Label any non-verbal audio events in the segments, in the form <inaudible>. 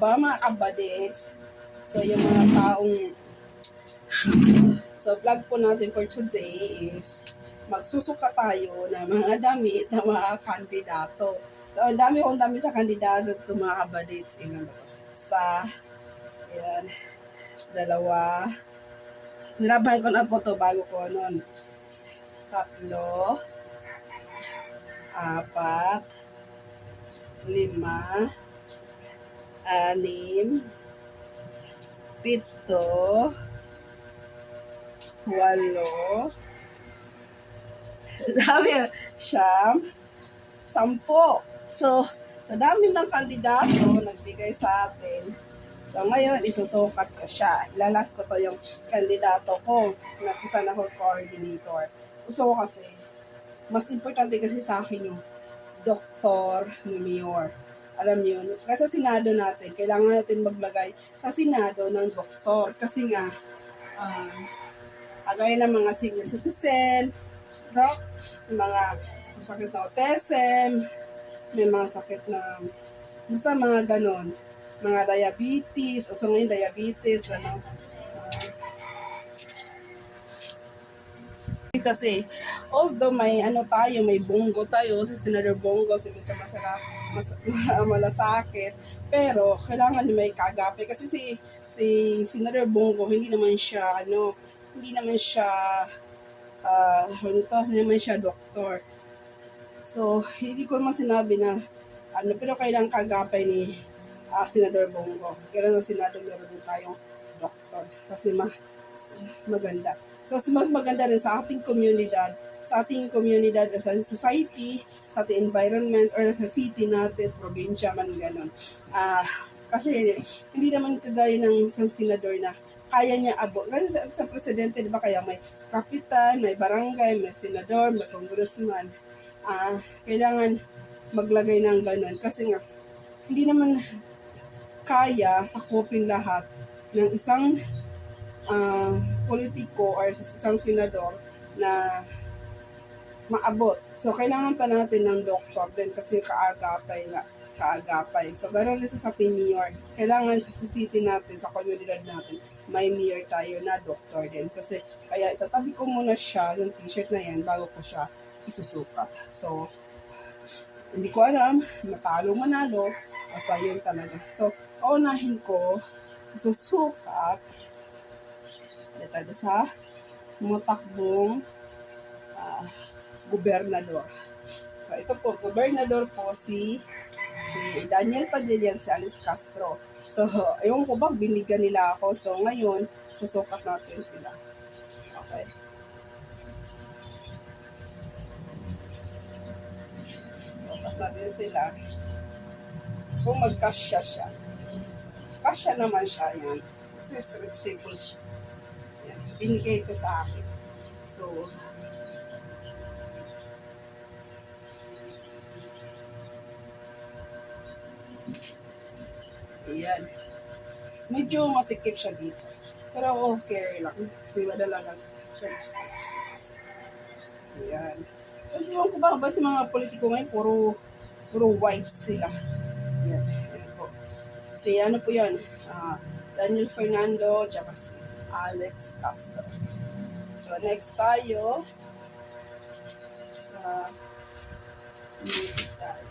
ba mga kabadits? So yung mga taong So vlog po natin for today is magsusuka tayo ng mga damit ng mga kandidato. So ang dami kong dami sa kandidato ito mga kabadits. Ilan? Sa Ayan. Dalawa. Nilabahan ko na po to bago ko nun. Tatlo. Apat. Lima. Anim. Pito. Walo. <laughs> Dami. Siyam. Sampo. So, sa dami ng kandidato nagbigay sa atin, So ngayon, isusukat ko siya. Ilalas ko to yung kandidato ko na kung saan ako coordinator. Gusto ko kasi, mas importante kasi sa akin yung doktor ni mayor. Alam niyo, kasi sa Senado natin, kailangan natin maglagay sa Senado ng doktor. Kasi nga, um, agay ng mga senior citizen, no? Yung mga sakit na autism, may mga sakit na, basta mga ganon mga diabetes, o so ngayon diabetes, ano. <laughs> kasi, although may ano tayo, may bongo tayo, si Senator Bongo, si Misa Masala, mas, <laughs> malasakit, pero kailangan niya may kagapi. Kasi si, si Senator Bongo, hindi naman siya, ano, hindi naman siya, uh, ano to, hindi naman siya doktor. So, hindi ko naman sinabi na, ano, pero kailangan kagapay ni uh, Senador Bongo. Kailan ng Senado meron tayong doktor. Kasi ma maganda. So, mas maganda rin sa ating komunidad, sa ating komunidad or sa society, sa ating environment, or sa city natin, sa probinsya man gano'n. Ah, kasi hindi naman kagaya ng isang senador na kaya niya abot. Kasi sa, sa presidente, di ba, kaya may kapitan, may barangay, may senador, may congressman. Ah, kailangan maglagay ng ganun. Kasi nga, hindi naman kaya sakupin lahat ng isang uh, politiko or isang senador na maabot. So, kailangan pa natin ng doktor din kasi kaagapay nga kaagapay. So, ganoon din sa ating mayor. Kailangan sa city natin, sa komunidad natin, may mayor tayo na doktor din. Kasi, kaya itatabi ko muna siya, yung t-shirt na yan, bago ko siya isusukat. So, hindi ko alam, matalo manalo, basta yun talaga. So, unahin ko, susukat, dito sa mga takbong uh, gobernador. So, ito po, gobernador po si si Daniel Padilla si Alice Castro. So, ewan ko ba, binigyan nila ako. So, ngayon, susukat natin sila. Okay. Susukat natin sila. Kung magkasya siya. Kasya naman siya yan. Kasi stretchable siya. Binigay ito sa akin. So, Ayan. Medyo masikip siya dito. Pero okay lang. Kasi madala lang siya stretch. Ayan. Ewan ko ba, ba sa mga politiko ngayon, puro, puro white sila. Ayan. Ayan po. Si ano po yun? Uh, Daniel Fernando, tsaka si Alex Castro. So, next tayo sa next tayo.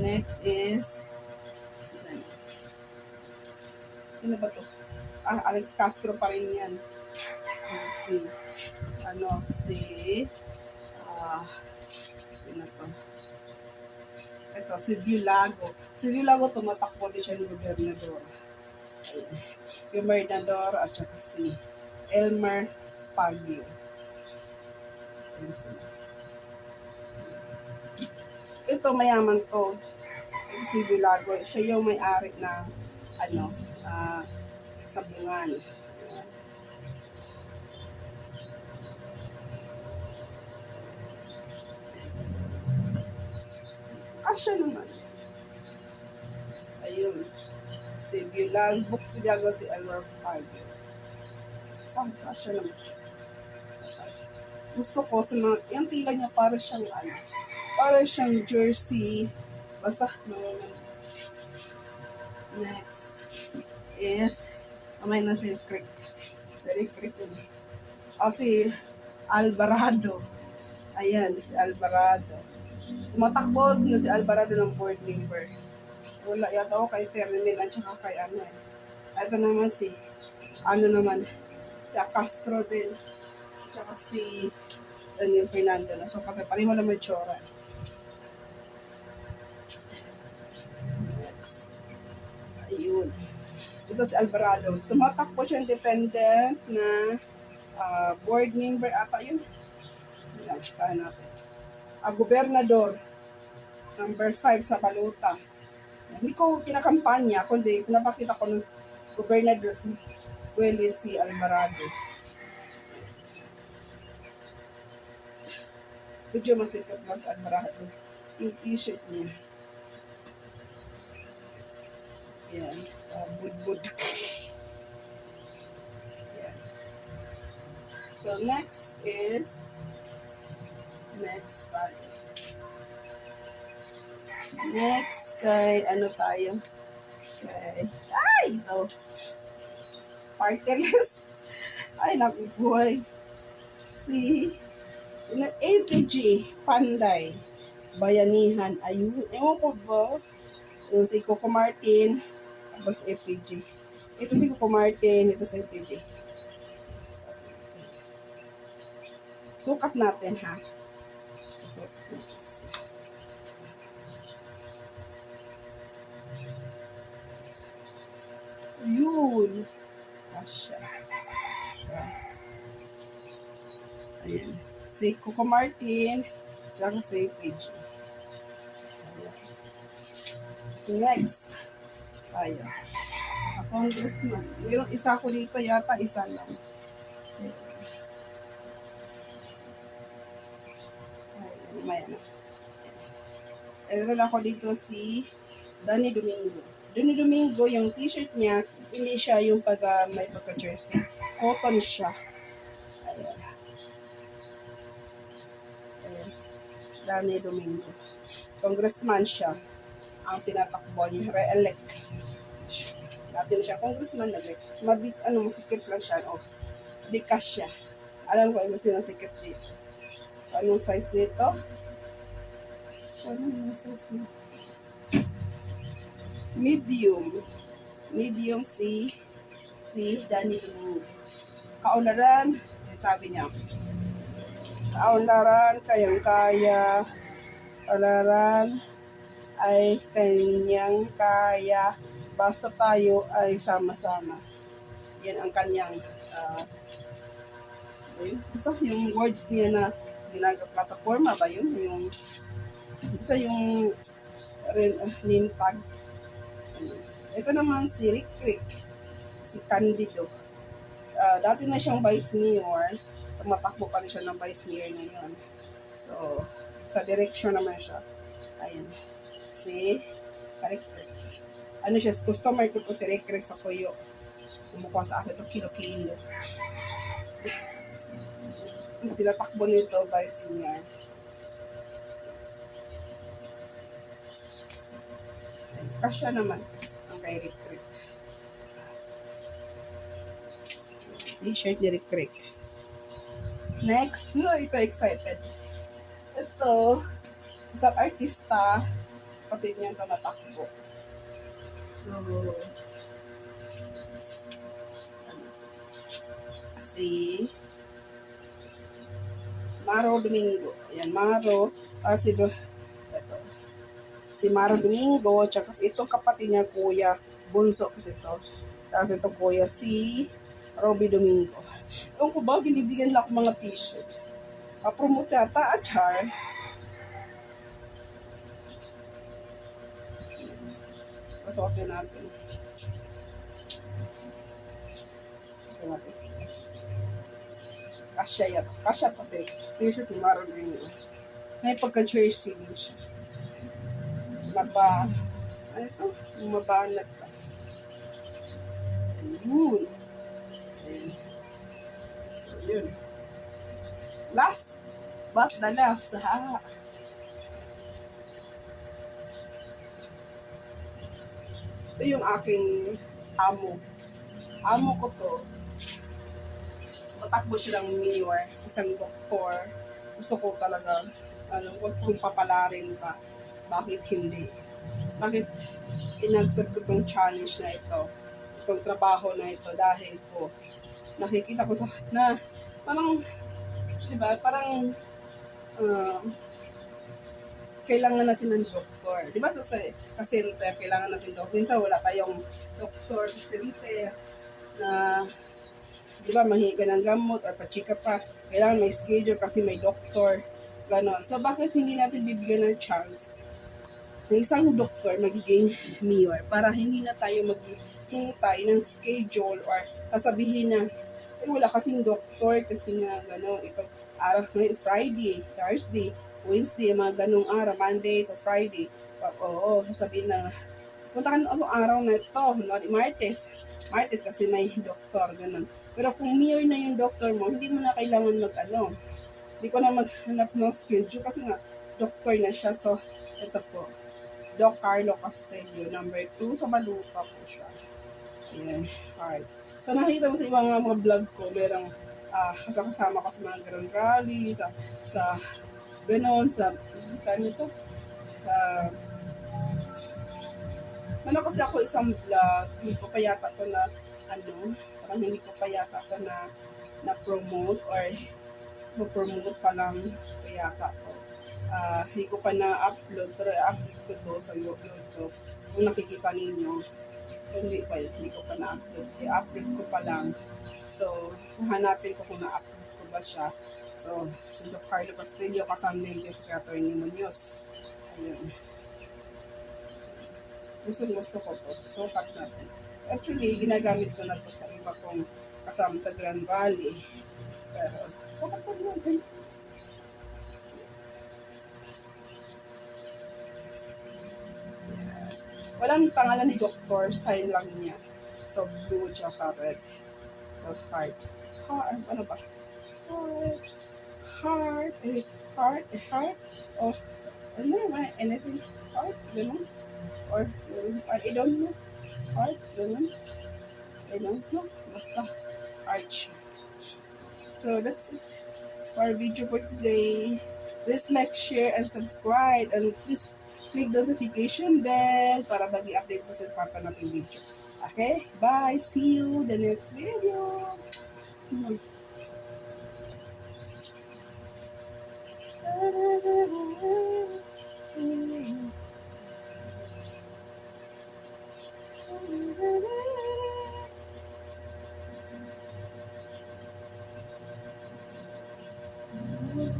Next is sino, ba to? Ah, Alex Castro pa rin yan. Si, ano, si, ah, sino to? Ito, si Villago. Si Villago, tumatakbo din siya ng gobernador. Gobernador at saka si Elmer Pagio. Ito mayaman to. Si Villago, siya yung may-ari na ano, uh, sabungan. Asya naman. Villago, Books Villago, si Elmer Pagio. Saan? Asya naman. Gusto ko sa mga, yung tila niya para siyang ano, para siyang jersey. Basta, Next is, kamay na si Crick. Si Rick Crick yun. O si Alvarado. Ayan, si Alvarado. Tumatakbo na si Alvarado ng board member. Wala yata ako kay Fermin at saka kay ano eh. Ito naman si, ano naman, si Castro din. Tsaka si Daniel Fernando na. So, kapag pareho naman tsura. Ayun. Ito si Alvarado. Tumatakbo siya independent na ah, board member ata yun. Yan, saan natin. Ah, gobernador. Number 5 sa Baluta. Hindi ko kinakampanya, kundi pinapakita ko ng gobernador si Willie C. Alvarado. Medyo masikat lang sa Alvarado. Yung t-shirt niya. Yan. Uh, bud-bud. Yan. So, next is next tayo. Next kay ano tayo? Kay ay ito. Party list. <laughs> Ay nakubuhay. Si ano, APG Panday Bayanihan ayun. Ewan ko ba? Yung si Coco Martin tapos APG. Ito si Coco Martin, ito si APG. Sukat natin ha. So, Yun. Asya. Ayan. Si Coco Martin. Tsaka si PG. Next. Ayan. A congressman. Mayroong isa ko dito yata, isa lang. Na. Meron ako dito si Danny Domingo. Danny Domingo, yung t-shirt niya, hindi siya yung pag ah, may pagka-jersey. Cotton siya. Ayan. Ayan. Danny Domingo. Congressman siya. Ang tinatakbo niya, re-elect. Dati na siya congressman, nag mabit, ano, masikip lang siya. Oh, likas siya. Alam ko, ano sinasikip dito. Anong size nito? Ano size nito? Medium. Medium si si Domingo. Kaunlaran, sabi niya. Kaunlaran, kayang-kaya. Kaunlaran ay kanyang kaya. Basta tayo ay sama-sama. Yan ang kanyang ayun. Basta yung words niya na ginagawa ba yun? Yung basta yung rin, ah, name tag. Ito naman si Rick Rick, si Candido. Ah, dati na siyang vice mayor, tumatakbo pa rin siya ng vice mayor ngayon. So, sa direction naman siya. Ayan. Si Rick Rick. Ano siya, customer ko po si Rick Rick sa Kuyo. Kumukuha sa akin ito kilo-kilo. Tinatakbo nito, vice mayor. Kasya naman ang kay Rick Rick. T-shirt ni Rick Rick. Next, no, ito excited. Ito, isang artista, pati niya ito natakbo. So, si Maro Domingo. Ayan, Maro. Ah, si Do. Si Maro Domingo, tsaka itong kapatid niya, kuya, bunso kasi ito. Tapos ito kuya, si Robby Domingo. Ewan ko ba, binibigyan lang ako mga t-shirt. Papromote yata, at char. Pasukin natin. Kasya yan. Kasya kasi. T-shirt ni Maro Domingo. May pagka-jersey siya. Maba, ano ito? Mabanat pa. Yun. Ayan. So, yun. Last, but the last, ha? Ito yung aking amo. Amo ko to. Matakbo siya ng mayor, isang doktor. Gusto ko talaga, ano, kong papalarin pa. Bakit hindi? Bakit inagsak ko tong challenge na ito? Itong trabaho na ito dahil po nakikita ko sa na parang, di ba, parang um, kailangan natin ng doktor. Di ba sa, center, kailangan natin doktor. Minsan wala tayong doktor sa center na di ba, mahiga ng gamot or pachika pa. Kailangan may schedule kasi may doktor. Ganon. So, bakit hindi natin bibigyan ng chance na isang doktor magiging mayor para hindi na tayo maghihintay ng schedule or sasabihin na eh, wala kasing doktor kasi nga gano'n, ito araw Friday, Thursday, Wednesday, mga ganong araw, Monday to Friday. Oo, sasabihin na, punta ka anong araw na ito, kunwari Martes, Martes kasi may doktor, ganun. Pero kung mayor na yung doktor mo, hindi mo na kailangan mag ano, hindi ko na maghanap ng schedule kasi nga, doktor na siya. So, ito po, Doc Carlo Castelio, number 2 sa Malupa po siya. Ayan, alright. So, nakita mo sa ibang mga, vlog ko, merong ah kasama ko sa mga ganun rally, sa, sa ganon, sa, ano to, sa, ano kasi ako isang vlog, hindi ko pa yata to na, ano, parang hindi ko pa yata to na, na promote or promote pa lang ko yata to. Ah, hindi ko pa na-upload, pero i-upload ko to sa YouTube. Kung nakikita ninyo, hindi pa, hindi ko pa na-upload. I-upload ko pa lang. So, hanapin ko kung na-upload ko ba siya. So, si Doc Carlo Castillo, katambing din si Atty. Munoz. Ayun. Gusto gusto ko to. Sukat natin. Actually, ginagamit ko na to sa iba kong kasama sa Grand Valley. Pero, sukat ko natin. Walang pangalan ni Doctor, sign lang niya. So, blue tsaka red. So, heart. Heart, ano ba? Heart. Heart. Eh, heart. Eh, heart. Oh, ano ba? Anything? Heart? Ganun? Or, I, I don't know. Heart? Ganun? I don't know. Basta, heart siya. So, that's it. For our video for today. Please like, share, and subscribe. And please click notification bell para mag-i-update po sa papa natin video. Okay? Bye! See you the next video! Hmm. Mm-hmm.